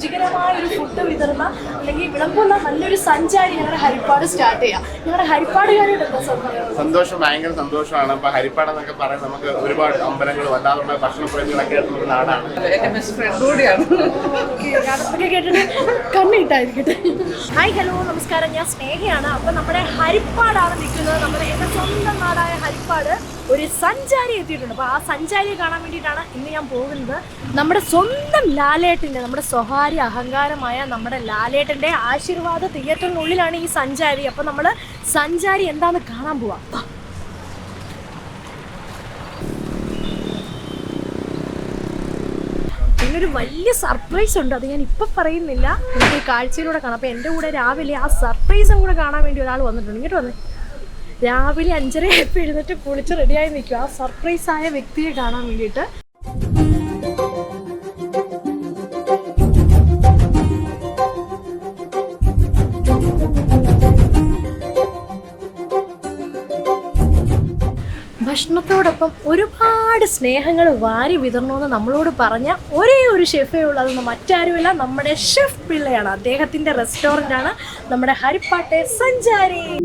de രുചികരമായ ഒരു food വിതരണ അല്ലെങ്കിൽ വിളമ്പുന്ന നല്ലൊരു സഞ്ചാരി ഞങ്ങളുടെ ഹരിപ്പാട് സ്റ്റാർട്ട് ചെയ്യാം. ഞങ്ങളുടെ ഹരിപ്പാട് എന്താ സംഭവം സന്തോഷം ഭയങ്കര സന്തോഷമാണ്. ഇപ്പൊ ഹരിപ്പാട് എന്നൊക്കെ പറയാൻ നമുക്ക് ഒരുപാട് അമ്പലങ്ങളും അല്ലാതുള്ള ഭക്ഷണപ്രേമികളൊക്കെ ആയിട്ടുള്ള നാടാണ്. എന്റെ ബെസ്റ്റ് ഫ്രണ്ട് കൂടിയാണ്. അതൊക്കെ കേട്ടിട്ട് കണ്ണിട്ടായിരിക്കട്ടെ ഹായ് ഹലോ നമസ്കാരം. ഞാൻ സ്നേഹയാണ്. അപ്പൊ നമ്മുടെ ഹരിപ്പാടാണ് നിൽക്കുന്നത്. നമ്മുടെ എന്റെ സ്വന്തം നാടായ ഹരിപ്പാട് ഒരു സഞ്ചാരി എത്തിയിട്ടുണ്ട്. അപ്പൊ ആ സഞ്ചാരിയെ കാണാൻ വേണ്ടിയിട്ടാണ് ഇന്ന് ഞാൻ പോകുന്നത്. നമ്മുടെ സ്വന്തം ലാലേട്ടിന്റെ നമ്മുടെ സ്വകാര്യ അഹങ്കാരമായ നമ്മുടെ ലാലേട്ടന്റെ ആശീർവാദ തിയേറ്ററിനുള്ളിലാണ് ഈ സഞ്ചാരി. അപ്പൊ നമ്മൾ സഞ്ചാരി എന്താന്ന് കാണാൻ പോവാം. പിന്നൊരു വലിയ സർപ്രൈസ് ഉണ്ട്. അത് ഞാൻ ഇപ്പം പറയുന്നില്ല. എനിക്ക് ഈ കാഴ്ചയിലൂടെ കാണാം. അപ്പോൾ എന്റെ കൂടെ രാവിലെ ആ സർപ്രൈസും കൂടെ കാണാൻ വേണ്ടി ഒരാൾ വന്നിട്ടുണ്ട്. ഇങ്ങോട്ട് വന്നേ. രാവിലെ അഞ്ചര എഴുന്നേറ്റ് കുളിച്ച് റെഡിയായി നിൽക്കും ആ സർപ്രൈസ് ആയ വ്യക്തിയെ കാണാൻ വേണ്ടിയിട്ട്. ഭക്ഷണത്തോടൊപ്പം ഒരുപാട് സ്നേഹങ്ങൾ വാരി വിതരണമെന്ന് നമ്മളോട് പറഞ്ഞ ഒരേ ഒരു ഷെഫേ ഉള്ളൂ. അതൊന്നും മറ്റാരുമില്ല. നമ്മുടെ ഷെഫ് പിള്ളയാണ്. അദ്ദേഹത്തിന്റെ റെസ്റ്റോറന്റ് ആണ് നമ്മുടെ ഹരിപ്പാട്ടെ സഞ്ചാരി.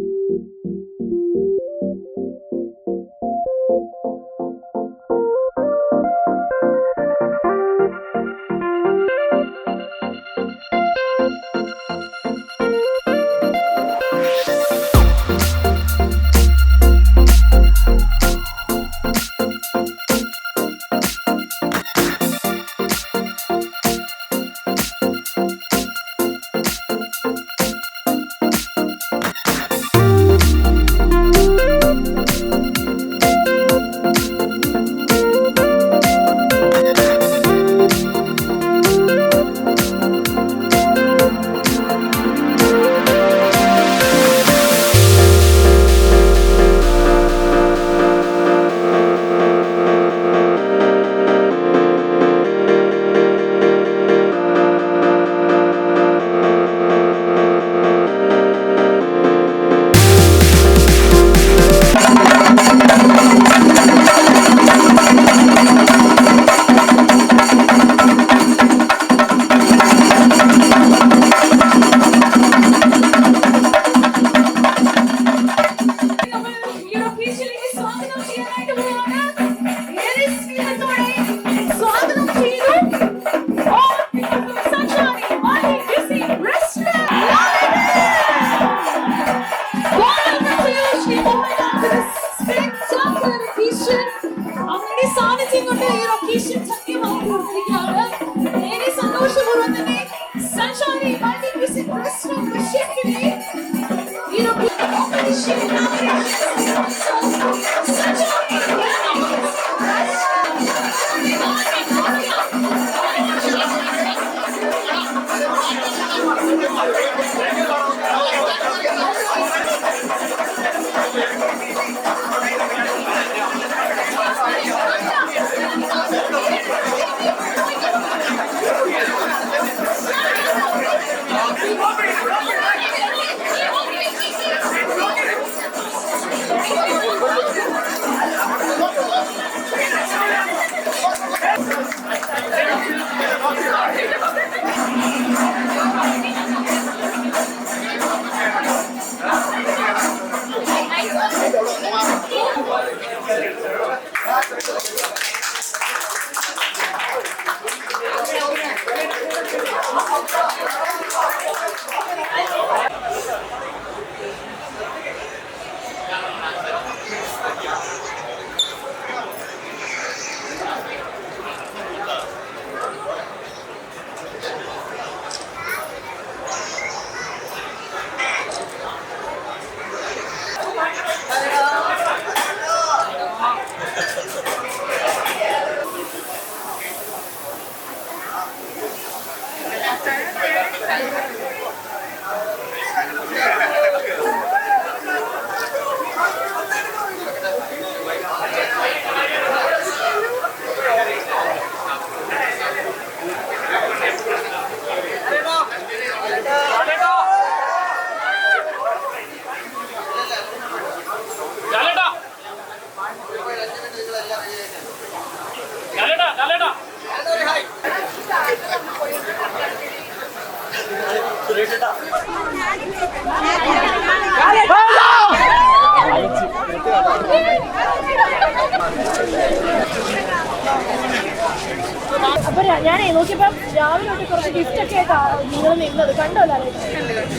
ഞാനേ നോക്കിയപ്പോ രാവിലെ തൊട്ട് കുറച്ച് ഗിഫ്റ്റ് ഒക്കെ ആയിട്ടാ നിങ്ങൾ നിന്നത്. കണ്ടോ ലാലേട്ടൻ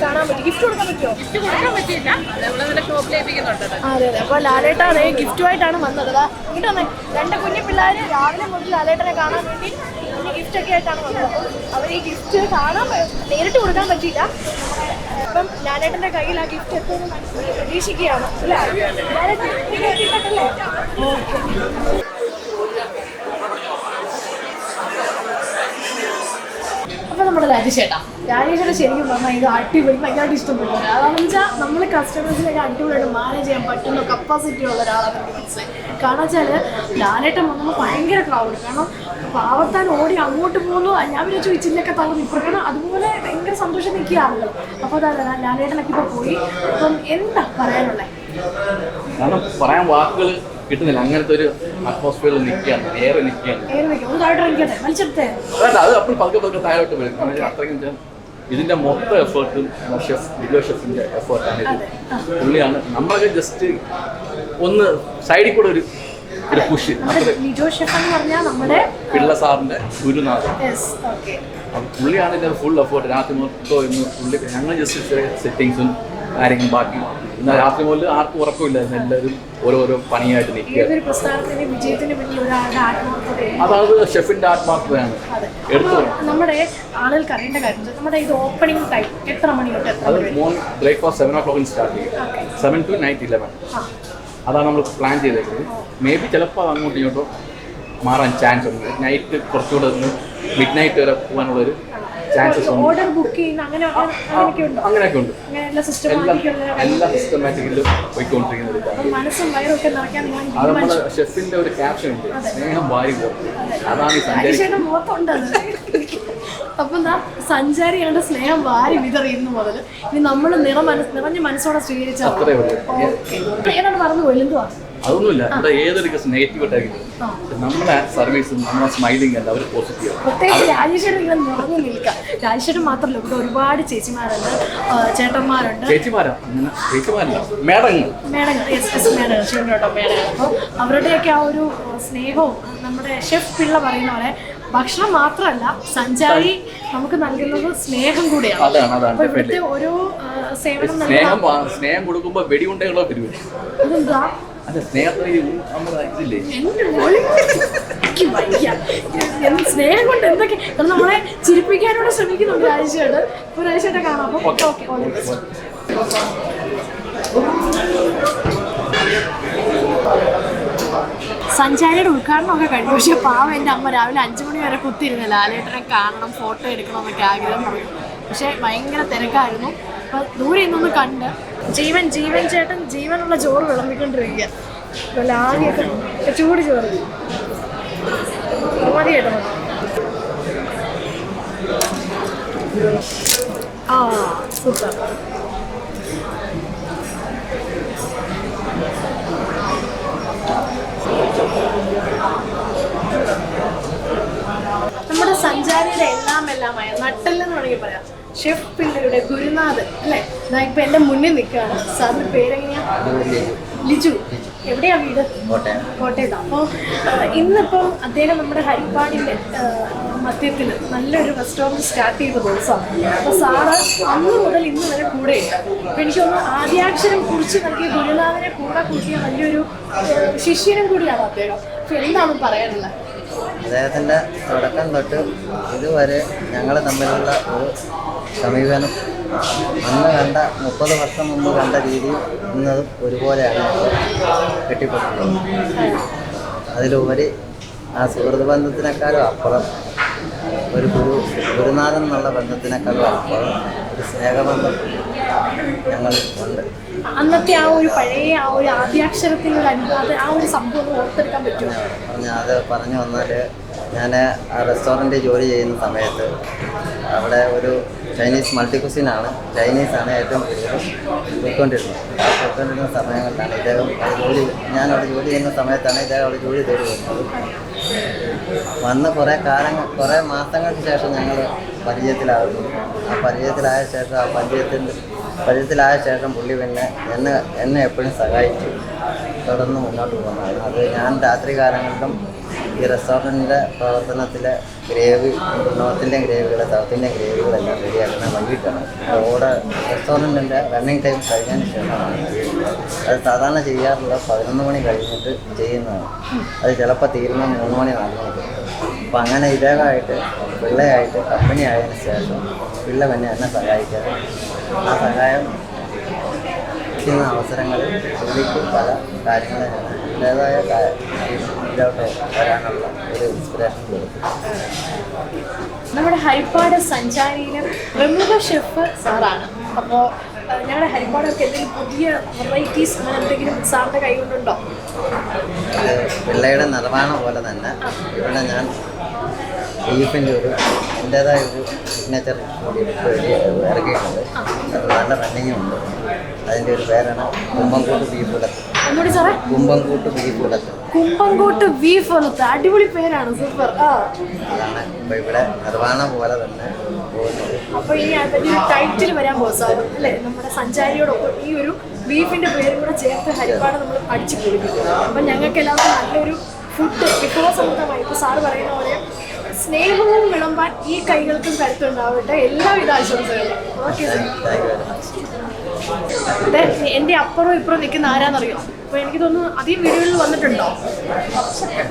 കാണാൻ പറ്റും. ഗിഫ്റ്റ് കൊടുക്കാൻ പറ്റുമോ ഗിഫ്റ്റ് കൊടുക്കാൻ ലയിപ്പിക്കുന്നുണ്ട് അതെ. അതെ അപ്പൊ ലാലേട്ട അതേ ഗിഫ്റ്റുമായിട്ടാണ് വന്നത്. അതാ ഇങ്ങോട്ട് വന്നേ. രണ്ട് കുഞ്ഞു പിള്ളേര് രാവിലെ മുതൽ ലാലേട്ടനെ കാണാൻ വേണ്ടി ഗിഫ്റ്റ് ഒക്കെ ആയിട്ടാണ് വന്നത്. അവർ ഈ ഗിഫ്റ്റ് കാണാൻ നേരിട്ട് കൊടുക്കാൻ പറ്റിയില്ല. അപ്പം ലാലേട്ടന്റെ കയ്യിൽ ആ ഗിഫ്റ്റ് എത്തുമെന്ന് പ്രതീക്ഷിക്കുകയാണ്. അല്ലേ? രാജേഷേട്ടാ രാജേഷേട്ട ശരിക്കും പറഞ്ഞാൽ ഇത് അടിപൊളി ഭയങ്കരമായിട്ട് ഇഷ്ടപ്പെട്ടു. അതാണെന്ന് വെച്ചാൽ നമ്മൾ കസ്റ്റമേഴ്സിനൊക്കെ അടിപൊളിയായിട്ട് മാനേജ് ചെയ്യാൻ പറ്റുന്ന കപ്പാസിറ്റി ഉള്ള ഒരാളാണ് എനിക്ക് മനസ്സിലായി കാരണം വെച്ചാൽ ലാലേട്ടൻ വന്നപ്പോൾ ഭയങ്കര ക്രൗഡ് കാരണം പാവത്താൻ ഓടി അങ്ങോട്ട് പോകുന്നു ഞാൻ വിചാരിച്ചു ഇച്ചിലൊക്കെ തള്ളുന്നു ഇപ്പോഴാണ് അതുപോലെ ഭയങ്കര സന്തോഷം നിൽക്കുകയാണല്ലോ അപ്പോൾ അതാ ലാലേട്ടനൊക്കെ ഇപ്പോൾ പോയി. അപ്പം എന്താ പറയാനുള്ളത് കാരണം പറയാൻ വാക്കുകൾ കിട്ടുന്നില്ല. അങ്ങനത്തെ ഒരു അറ്റ്മോസ്ഫിയറിൽ നിൽക്കുകയാണ്. ഏറെ നിൽക്കുകയാണ്. അത് അപ്പോൾ പതുക്കെ പതുക്കെ താഴോട്ട് വരും. അത്രയും ഇതിന്റെ മൊത്തം എഫേർട്ടും ഷെഫ് ഷെഫിന്റെ എഫേർട്ടാണ് ഇത്. പുള്ളിയാണ്. നമ്മളൊക്കെ ജസ്റ്റ് ഒന്ന് സൈഡിൽ കൂടെ ഒരു ഒരു പുഷ് നമ്മുടെ ലിജോ ഷെഫ് എന്ന് പറഞ്ഞാൽ നമ്മുടെ പിള്ള സാറിന്റെ ഗുരുനാഥൻ. പുള്ളിയാണ് ഇതിന്റെ ഫുൾ എഫേർട്ട് രാത്രി മൊത്തം ഇന്ന് പുള്ളി ഞങ്ങൾ ജസ്റ്റ് സെറ്റിങ്സും കാര്യങ്ങളും ബാക്കി എന്നാൽ രാത്രി മുതൽ ആർക്കും ഉറക്കമില്ലായിരുന്നു എല്ലാവരും ഓരോരോ പണിയായിട്ട് നിൽക്കുക. അതായത് ഷെഫിന്റെ ആത്മാർത്ഥതയാണ്. നമ്മുടെ ആളുകൾക്ക് അറിയേണ്ട കാര്യം നമ്മുടെ ഇത് ഓപ്പണിംഗ് ടൈം എത്ര മണി തൊട്ട് അത് മോർണിംഗ് ബ്രേക്ക്ഫാസ്റ്റ് സെവൻ ഓ ക്ലോക്കിന് സ്റ്റാർട്ട് ചെയ്യും. സെവൻ ടു നൈറ്റ് ഇലവൻ അതാണ് നമ്മൾ പ്ലാൻ ചെയ്തേക്കുന്നത്. മേ ബി ചിലപ്പോൾ അങ്ങോട്ടും ഇങ്ങോട്ടും മാറാൻ ചാൻസ് ഉണ്ട്. നൈറ്റ് കുറച്ചുകൂടെ ഒന്ന് മിഡ് നൈറ്റ് വരെ പോകാനുള്ളൊരു ചാൻസസ് ഓർഡർ ബുക്ക് ചെയ്യുന്ന അങ്ങനെ അങ്ങനെയൊക്കെ ഉണ്ടോ? എല്ലാ സിസ്റ്റമാറ്റിക്കലും പോയിക്കൊണ്ടിരിക്കുന്ന ഒരു ഇതാണ് അപ്പം മനസ്സും വയറും ഒക്കെ നിറയ്ക്കാൻ നിങ്ങൾ അത് നമ്മുടെ ഷെഫിന്റെ ഒരു ക്യാപ്ഷൻ ഉണ്ട്. സ്നേഹം വാരി അതാണ് സഞ്ചാരി അപ്പൊ എന്താ സഞ്ചാരികളുടെ സ്നേഹം വാരി വിതറിയുന്നു മുതൽ ഇനി നമ്മൾ നിറ മനസ് നിറഞ്ഞ മനസ്സോടെ സ്വീകരിച്ചാൽ ഏതാണ് പറഞ്ഞു എന്തുവാ? അതൊന്നുമില്ല. ഇവിടെ ഏതൊരു കേസ് നെഗറ്റീവ് ആയിട്ടായിരിക്കും ആ. നമ്മളെ സർവീസും നമ്മളെ സ്മൈലിംഗ് അല്ല അവർ പോസിറ്റീവ് പ്രത്യേകിച്ച് രാജേശ്വരൻ ഇങ്ങനെ നിറഞ്ഞു നിൽക്കാം രാജേശ്വരൻ മാത്രമല്ല ഇവിടെ ഒരുപാട് ചേച്ചിമാരുണ്ട് ആ, ചേട്ടന്മാരുണ്ട്. ചേച്ചിമാരാ? അങ്ങനെ ചേച്ചിമാരല്ല. മേടങ്ങൾ. മേഡങ്ങൾ എസ് എസ് മേഡങ്ങൾ ശിവനോട്ടോ മേഡങ്ങൾ അപ്പോൾ അവരുടെയൊക്കെ ആ ഒരു സ്നേഹവും നമ്മുടെ ഷെഫ് പിള്ള പറയുന്ന പോലെ ഭക്ഷണം മാത്രമല്ല സഞ്ചാരി നമുക്ക് നൽകുന്നത് സ്നേഹം കൂടിയാണ്. അതാണ് അതാണ്. ഇവിടുത്തെ ഓരോ സേവനം സ്നേഹം സ്നേഹം കൊടുക്കുമ്പോ വെടിയുണ്ടെങ്കിലോ അതെന്താ അല്ല സ്നേഹത്തിന് ഈ നമ്മുടെ ഇതില്ലേ? എന്റെ മോളെ എനിക്ക് വയ്യ എന്ത് സ്നേഹം കൊണ്ട് എന്തൊക്കെ? കാരണം നമ്മളെ ചിരിപ്പിക്കാനോട് ശ്രമിക്കുന്നുണ്ട് രാജേഷേട്ട് ഇപ്പോൾ രാജേഷേട്ടെ കാണാം. അപ്പോൾ ഓക്കെ. സഞ്ചാരിയുടെ ഉദ്ഘാടനമൊക്കെ കഴിഞ്ഞു. പക്ഷെ പാവം എന്റെ അമ്മ രാവിലെ അഞ്ചു മണി വരെ കുത്തിയിരുന്നില്ല. ലാലേട്ടനെ കാണണം ഫോട്ടോ എടുക്കണം എന്നൊക്കെ ആഗ്രഹം പറഞ്ഞു. പക്ഷെ ഭയങ്കര തിരക്കായിരുന്നു. അപ്പൊ ദൂരെ നിന്നൊന്ന് കണ്ട് ജീവൻ ജീവൻ ചേട്ടൻ ജീവനുള്ള ചോറ് വിളമ്പിക്കൊണ്ടിരിക്കുക. നല്ല ആവിയൊക്കെ ചൂട് ചോറ്. മതി കേട്ടോ ആ സൂപ്പർ. നമ്മുടെ സഞ്ചാരിയുടെ എല്ലാം എല്ലാമായ നട്ടെല്ലെന്ന് വേണമെങ്കിൽ പറയാം. ഷെഫ് പിള്ളരുടെ ഗുരുനാഥൻ അല്ലേ? ഞാൻ ഇപ്പൊ എന്റെ മുന്നിൽ നിൽക്കുകയാണ്. സാറിന്റെ പേരെങ്ങനെയാ? ലിജു. എവിടെയാ വീട്? കോട്ടയത്ത്. അപ്പൊ അപ്പോൾ ഇന്നിപ്പം അദ്ദേഹം നമ്മുടെ ഹരിപ്പാടിന്റെ മധ്യത്തിൽ നല്ലൊരു റെസ്റ്റോറന്റ് സ്റ്റാർട്ട് ചെയ്ത ദിവസമാണ്. അപ്പോൾ സാറ് അന്ന് മുതൽ ഇന്ന് വരെ കൂടെ അപ്പൊ എനിക്കൊന്ന് ആദ്യാക്ഷരം കുറിച്ച് നൽകിയ ഗുരുനാഥനെ കൂടെ കൂട്ടിയ വലിയൊരു ഏഹ്, ശിഷ്യനും കൂടിയാണ് അദ്ദേഹം. അപ്പോൾ എന്താണ് പറയാനുള്ളത്? അദ്ദേഹത്തിന്റെ തുടക്കം തൊട്ട് ഇതുവരെ ഞങ്ങൾ തമ്മിലുള്ള ഒരു സമീപനം അന്ന് കണ്ട മുപ്പത് വർഷം മുമ്പ് കണ്ട രീതിയും ഇന്നതും ഒരുപോലെയാണ് കെട്ടിപ്പറ്റുന്നത് അതിലുപരി ആ സുഹൃത്ത് ബന്ധത്തിനേക്കാളും അപ്പുറം ഒരു ഗുരു ഗുരുനാഥൻ എന്നുള്ള ബന്ധത്തിനേക്കാളും അപ്പുറം ഒരു സ്നേഹബന്ധം ഞങ്ങൾ ഉണ്ട് അന്നത്തെ ആ ഒരു പഴയ ആ ഒരു ആദ്യാക്ഷരത്തിലുള്ള അനുഭവം ആ ഒരു സംഭവം ഓർത്തെടുക്കാൻ പറ്റുമോ? പറഞ്ഞ അത് പറഞ്ഞു വന്നാൽ ഞാൻ ആ റെസ്റ്റോറന്റ് ജോലി ചെയ്യുന്ന സമയത്ത് അവിടെ ഒരു ചൈനീസ് മൾട്ടി കുസിനാണ്. ചൈനീസാണ് ഏറ്റവും കൂടുതൽ പോയിക്കൊണ്ടിരുന്നത്. ആ പോയിക്കൊണ്ടിരുന്ന സമയങ്ങളിലാണ് ഇദ്ദേഹം ജോലി ഞാൻ അവിടെ ജോലി ചെയ്യുന്ന സമയത്താണ് ഇദ്ദേഹം അവിടെ ജോലി തേടി വരുന്നത് വന്ന് കുറേ കാലങ്ങൾ കുറേ മാസങ്ങൾക്ക് ശേഷം ഞങ്ങൾ പരിചയത്തിലാകുന്നു. ആ പരിചയത്തിലായ ശേഷം ആ പരിചയത്തിൽ പരിചയത്തിലായ ശേഷം പുള്ളി പിന്നെ എന്നെ എന്നെ എപ്പോഴും സഹായിച്ചു. തുടർന്ന് മുന്നോട്ട് പോകുന്നതാണ് അത് ഞാൻ രാത്രി കാലങ്ങളിലും ഈ റെസ്റ്റോറന്റിന്റെ പ്രവർത്തനത്തിലെ ഗ്രേവി നോർത്തിന്റെ ഗ്രേവികൾ സൗത്തിന്റെ ഗ്രേവികളെല്ലാം റെഡിയാക്കുന്നത് വൈകിട്ടാണ് ഓടെ റെസ്റ്റോറന്റിന്റെ റണ്ണിങ് ടൈം കഴിഞ്ഞതിന് ശേഷമാണ് അത് സാധാരണ ചെയ്യാറുള്ള പതിനൊന്ന് മണി കഴിഞ്ഞിട്ട് ചെയ്യുന്നതാണ്. അത് ചിലപ്പോൾ തീരുന്ന മൂന്ന് മണി നാല് മണിക്ക് അപ്പം അങ്ങനെ ഇതേതായിട്ട് പിള്ളയായിട്ട് കമ്പനി ആയതിനു ശേഷം പിള്ള പിന്നെ എന്നെ സഹായിക്കാൻ ആ സഹായം ചെയ്യുന്ന അവസരങ്ങളിൽ പുള്ളിക്ക് പല കാര്യങ്ങളും ഞാൻ എന്റേതായ കാ- ഇതിലോട്ട് വരാനുള്ള ഒരു ഇൻസ്പിറേഷൻ കൊടുക്കും. നമ്മുടെ ഹരിപ്പാട് സഞ്ചാരിയിലെ പ്രമുഖ ഷെഫ് സാറാണ്. അപ്പോൾ ഞങ്ങളുടെ ഹരിപ്പാടൊക്കെ എന്തെങ്കിലും പുതിയ വെറൈറ്റീസ് അങ്ങനെ എന്തെങ്കിലും സാറിന്റെ കൈകൊണ്ടുണ്ടോ പിള്ളയുടെ നിർവഹണം പോലെ തന്നെ. ഇവിടെ ഞാൻ ബീഫിന്റെ ഒരു എന്റേതായ ഒരു സിഗ്നേച്ചർ കൂടി ഇറക്കിയിട്ടുണ്ട്. നല്ല റണ്ണിങ്ങും ഉണ്ട്. അതിന്റെ ഒരു പേരാണ് കുമ്പംകൂട്ട് ബീഫ് സാറേ? കുമ്പംകൂട്ട് ബീഫ് ഉലത്ത് കുമ്പംകൂട്ട് ബീഫ് അടിപൊളി പേരാണ് സൂപ്പർ അതാണ് ഇപ്പൊ ഇവിടെ നിർവഹണം പോലെ തന്നെ അപ്പൊ ഇനി അതിന്റെ ഒരു ടൈറ്റിൽ വരാൻ പോകും അല്ലെ അല്ലേ? നമ്മുടെ സഞ്ചാരിയോടൊപ്പം ഈ ഒരു ബീഫിന്റെ പേരും കൂടെ ചേർത്ത് ഹരിപ്പാട് നമ്മൾ അടിച്ചു കൊടുക്കും. അപ്പൊ ഞങ്ങൾക്ക് എല്ലാവർക്കും നല്ലൊരു ഫുഡ് വിഭവസമൃദ്ധമായി ഇപ്പൊ സാറ് പറയുന്ന പോലെ സ്നേഹവും വിളമ്പാൻ ഈ കൈകൾക്കും കരുത്തുണ്ടാവട്ടെ. എല്ലാവിധ ആശംസകളും. ഓക്കെ സാർ അപ്പുറം ഇപ്പുറം നിൽക്കുന്ന ആരാന്നറിയോ? അപ്പൊ എനിക്ക് തോന്നുന്നു അധികം വീഡിയോകളിൽ വന്നിട്ടുണ്ടോ?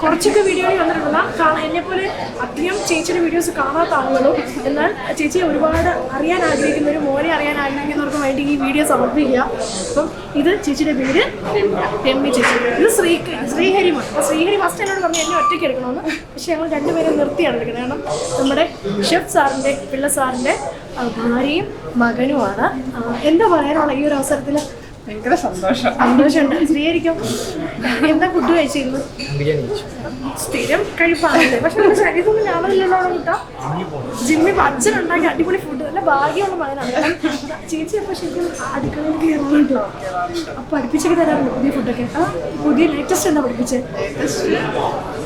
കുറച്ചൊക്കെ വീഡിയോയിൽ വന്നിട്ടുള്ള കാണാൻ എന്നെപ്പോലെ പോലെ അധികം ചേച്ചിയുടെ വീഡിയോസ് കാണാത്ത ആളുകളും എന്നാൽ ചേച്ചിയെ ഒരുപാട് അറിയാൻ ആഗ്രഹിക്കുന്നവരും മോനെ അറിയാൻ ആഗ്രഹിക്കുന്നവർക്ക് വേണ്ടി ഈ വീഡിയോ സമർപ്പിക്കുക. അപ്പം ഇത് ചേച്ചിയുടെ പേര് രമ്യ. ചേച്ചി. ഇത് ശ്രീ ശ്രീഹരിമാണ് അപ്പോൾ ശ്രീഹരി ഫസ്റ്റ് എന്നോട് പറഞ്ഞു എന്നെ ഒറ്റയ്ക്ക് എടുക്കണമെന്ന്. പക്ഷേ ഞങ്ങൾ രണ്ടുപേരെ നിർത്തിയാണ് എടുക്കുന്നത്. കാരണം നമ്മുടെ ഷെഫ് സാറിന്റെ പിള്ള സാറിന്റെ ഭാര്യയും മകനുമാണ്. എന്താ പറയാനുള്ള ഈ ഒരു അവസരത്തിൽ ഭയങ്കര സന്തോഷം. സന്തോഷമുണ്ട്? സ്വീകരിക്കും എന്താ ഫുഡ് കഴിച്ചിരുന്നു? സ്ഥിരം കഴിപ്പാണല്ലേ? പക്ഷെ ശരീരത്തിൽ ഞാനല്ലോ കിട്ടാം. ജിമ്മിൽ അച്ഛനുണ്ടാക്കി അടിപൊളി ഫുഡ് ഭാഗ്യമുള്ള മകനാണ്. ചേച്ചി അപ്പൊ ശരിക്കും അടുക്കളയിൽ കയറുന്നുണ്ടോ. അപ്പൊ പഠിപ്പിച്ചൊക്കെ തരാറുണ്ട് പുതിയ ഫുഡൊക്കെ. ആ പുതിയ ലേറ്റസ്റ്റ് എന്താ പഠിപ്പിച്ചത്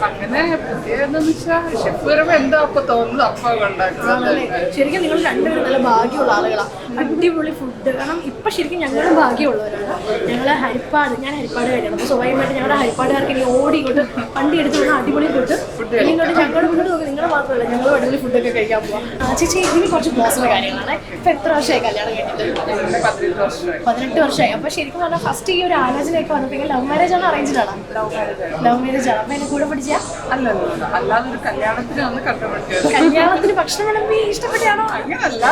അങ്ങനെ പുതിയതെന്ന് വെച്ചാൽ ഷെഫ് എന്തോ അപ്പൊ തോന്നുന്നു അപ്പൊ ഉണ്ടാക്കുന്നത്. ശരിക്കും നിങ്ങൾ രണ്ടുപേരും നല്ല ഭാഗ്യമുള്ള ആളുകളാണ് അടിപൊളി ഫുഡ് കാരണം ഇപ്പൊ ശരിക്കും ഞങ്ങളും ഭാഗ്യമുള്ളവരാണ്. ഞങ്ങളെ ഹരിപ്പാട് ഞാൻ ഹരിപ്പാട് ഹരിപ്പാടുകാരിയാണ് അപ്പൊ സ്വാഭാവികമായിട്ട് ഞങ്ങളുടെ ഹരിപ്പാടുകാർക്ക് ഇനി ഓടി ഇങ്ങോട്ട് വണ്ടി എടുത്ത് വന്ന അടിപൊളി ഫുഡ് ഇനി ഇങ്ങോട്ട് ഞങ്ങളുടെ ഫുഡ് നോക്കി നിങ്ങൾ മാത്രമല്ല ഞങ്ങൾ അടിപൊളി ഫുഡൊക്കെ കഴിക്കാൻ പോവാം. ചേച്ചി ഇതിന് കുറച്ച് പേഴ്സണൽ കാര്യങ്ങളാണ് ഇപ്പൊ എത്ര വർഷമായി കല്യാണം കഴിഞ്ഞിട്ട്? പതിനെട്ട് വർഷമായി. അപ്പൊ ശരിക്കും പറഞ്ഞാൽ ഫസ്റ്റ് ഈ ഒരു ആലോചനയൊക്കെ വന്നപ്പോൾ ലവ് മാരേജ് ആണ് അറേഞ്ച്ഡ് ആണ്? ലവ് മാരേജ് ആണ്. അപ്പൊ എന്നെ കൂടെ പഠിച്ച? കല്യാണത്തിന് ഭക്ഷണം വിളമ്പി ഇഷ്ടപ്പെട്ടാണോ അങ്ങനല്ല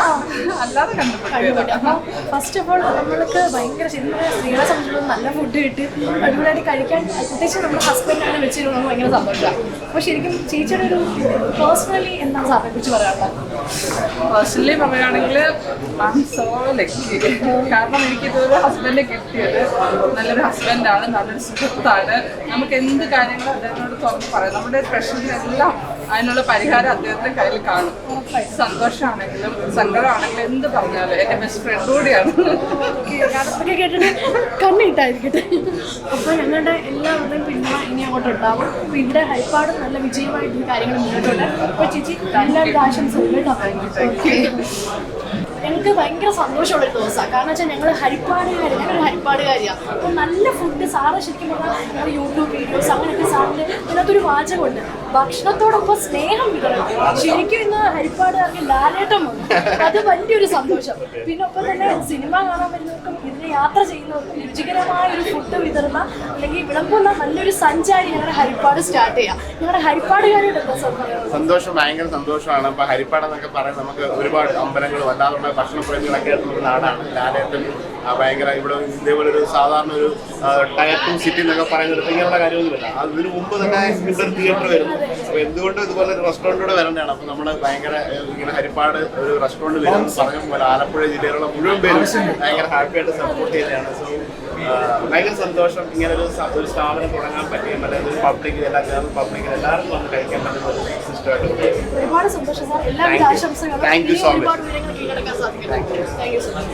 അല്ലാതെ കണ്ടുപിടിച്ചത് അപ്പൊ ഫസ്റ്റ് ഓഫ് ഓൾ നമ്മൾക്ക് ഭയങ്കര ശരിക്കും സ്ത്രീകളെ സംബന്ധിച്ചിടത്തോളം നല്ല ഫുഡ് കിട്ടി. അടിപൊളിയായിട്ട് കഴിക്കാൻ പ്രത്യേകിച്ച് നമ്മുടെ ഹസ്ബൻഡാണ് വെച്ചിരുന്നത് ഭയങ്കര സന്തോഷമാണ് അപ്പോൾ ശരിക്കും ചേച്ചിയുടെ ഒരു പേഴ്സണലി എന്താണ് സാറിനെ കുറിച്ച് പറയാനുള്ളത്? പേഴ്സണലി പറയുകയാണെങ്കിൽ ഐ സോ ലക്കി കാരണം എനിക്ക് ഇതൊരു ഹസ്ബൻഡ് കിട്ടിയത് നല്ലൊരു ഹസ്ബൻഡാണ് നല്ലൊരു സുഹൃത്താണ്. നമുക്ക് എന്ത് കാര്യങ്ങളും അദ്ദേഹത്തിനോട് തുറന്ന് പറയാം? നമ്മുടെ പ്രശ്നത്തിനെല്ലാം അതിനുള്ള പരിഹാരം അദ്ദേഹത്തിന്റെ കയ്യിൽ കാണും. സന്തോഷമാണെങ്കിലും സങ്കടമാണെങ്കിലും എന്ത് പറഞ്ഞാലും എന്റെ ബെസ്റ്റ് ഫ്രണ്ട് കൂടിയാണ്. കണ്ണിട്ടായിരിക്കട്ടെ അപ്പോൾ ഞങ്ങളുടെ എല്ലാവരുടെയും പിന്തുണ ഇനി അങ്ങോട്ട് ഉണ്ടാവും. അപ്പോൾ ഇവിടെ ഹൈപ്പാട് നല്ല വിജയമായിട്ട് കാര്യങ്ങൾ മുന്നോട്ടുണ്ട് അപ്പോൾ ചേച്ചി നല്ല ആശംസകൾ കേട്ടോ. ഞങ്ങൾക്ക് ഭയങ്കര സന്തോഷമുള്ള ഒരു ദിവസമാണ്. കാരണം വെച്ചാൽ ഞങ്ങൾ ഹരിപ്പാടുകാർ ഞങ്ങൾ ഹരിപ്പാടുകാരിയാണ് അപ്പോൾ നല്ല ഫുഡ് സാറ് ശരിക്കും പറഞ്ഞാൽ ഞങ്ങൾ യൂട്യൂബ് വീഡിയോസ് അങ്ങനെയൊക്കെ സാറിന്റെ ഇതിനകത്തൊരു വാചകമുണ്ട്. ഭക്ഷണത്തോടൊപ്പം സ്നേഹം വിതരണം. ശരിക്കും ഇന്ന് ഹരിപ്പാടുകാർക്ക് ലാലേട്ടം വന്നു. അത് വലിയൊരു സന്തോഷം. പിന്നെ ഒപ്പം തന്നെ സിനിമ കാണാൻ വരുന്നവർക്കും ഇതിന് യാത്ര ചെയ്യുന്നവർക്കും രുചികരമായ ഒരു ഫുഡ് വിതരണ അല്ലെങ്കിൽ വിളമ്പുന്ന നല്ലൊരു സഞ്ചാരി ഞങ്ങളുടെ ഹരിപ്പാട് സ്റ്റാർട്ട് ചെയ്യാം. ഞങ്ങളുടെ ഹരിപ്പാടുകാരോട് സന്തോഷം ഭയങ്കര സന്തോഷമാണ്. ഇപ്പൊ ഹരിപ്പാട് എന്നൊക്കെ പറയാൻ നമുക്ക് ഒരുപാട് അമ്പലങ്ങളും അല്ലാതുള്ള ഭക്ഷണപ്രേമികളൊക്കെ ആയിട്ടുള്ള നാടാണ്. ആ, ഭയങ്കര ഇവിടെ ഇതേപോലെ ഒരു സാധാരണ ഒരു ടയർ ടു സിറ്റി എന്നൊക്കെ പറയുന്നത് ഇങ്ങനെയുള്ള കാര്യമൊന്നുമില്ല. അത് ഇതിനു മുമ്പ് തന്നെ ഇവിടെ തിയേറ്റർ വരുന്നു. അപ്പൊ എന്തുകൊണ്ട് ഇതുപോലെ ഒരു റെസ്റ്റോറന്റോട് വരേണ്ടതാണ്? അപ്പൊ നമ്മൾ ഭയങ്കര ഇങ്ങനെ ഹരിപ്പാട് ഒരു റെസ്റ്റോറന്റ് വരും പറഞ്ഞ പോലെ ആലപ്പുഴ ജില്ലയിലുള്ള മുഴുവൻ പേരും ഭയങ്കര ഹാപ്പി ആയിട്ട് സപ്പോർട്ട് ചെയ്യുന്നതാണ്. സോ ഭയങ്കര സന്തോഷം. ഇങ്ങനെ ഒരു ഒരു സ്ഥാപനം തുടങ്ങാൻ പറ്റിയ അല്ലെങ്കിൽ ഒരു പബ്ലിക് എല്ലാ പബ്ലിക്കിൽ എല്ലാവർക്കും വന്ന് കഴിക്കാൻ പറ്റുന്ന ഒരുപാട് സന്തോഷം സാർ എല്ലാവിധ. ആശംസകളും. ഒരുപാട് വിവരങ്ങൾ കീഴടക്കാൻ സാധിക്കും താങ്ക് യു സോ മച്ച്